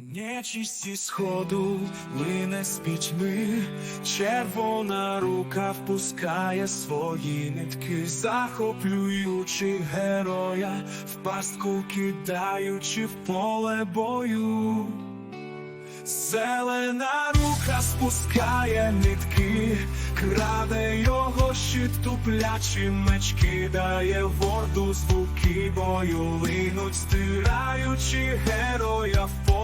Нечість зі сходу лине з пітьми, червона рука впускає свої нитки, захоплюючи героя, в пастку кидаючи в поле бою. Зелена рука спускає нитки, краде його щит, туплячі меч кидає в орду звуки бою, линуть, стираючи героя в попію.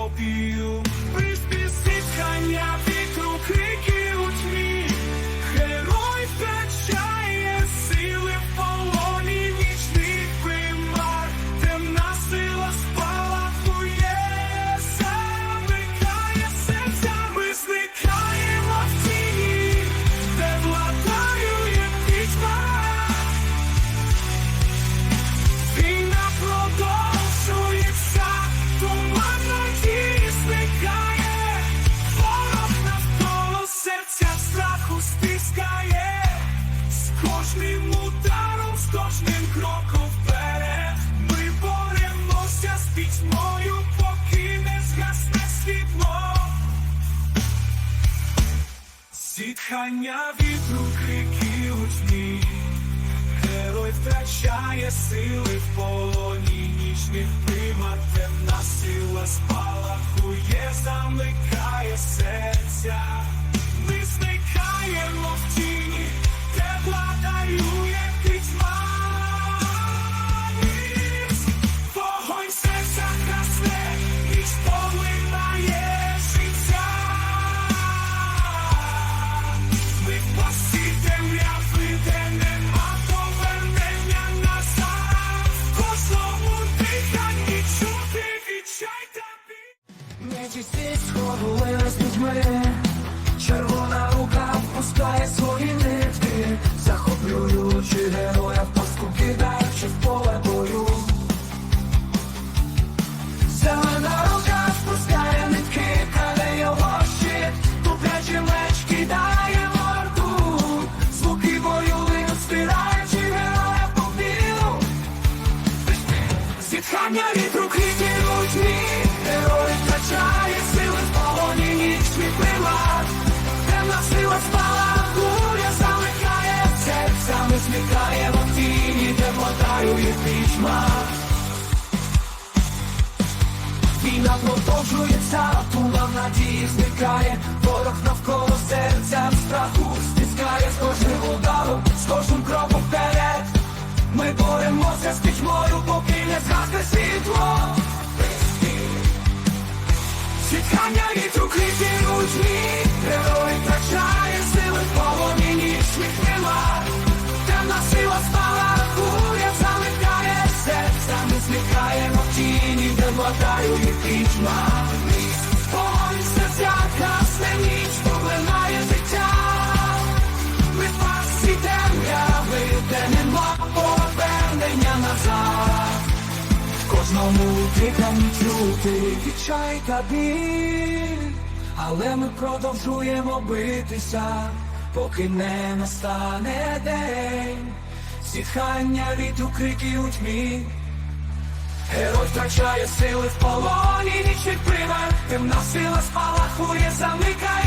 Кожним ударом, з кожним кроком вперед, ми боремося з пітьмою, поки не згасне світло. Зітхання вітру, крики у Герой втрачає сили в полоні ніжних примат, темна сила спалахує, замикає серця. Біль. Нечисть зі з пітьми Червона рука впускає свої нитки Захоплюючи зникаємо в тіні, де владарює пітьма Війна продовжується, туман надії зникає Ворог навколо серця в страху стискає з кожним ударом, з кожним кроком вперед Ми боремося з пітьмою, поки не згасне світло Зітхання вітру у тьмі Герой втрачає сили в полоні нічних тіні, де владарює пітьма Вогонь в серцях гасне ніч, поглинає життя. Ми пасі темряви, де нема повернення назад. Кожному диханні чути відчай та біль, але ми продовжуємо битися, поки не настане день, зітхання вітру крики у тьмі. Герой втрачає сили в полоні, нічних примар, темна сила спалахує, замикає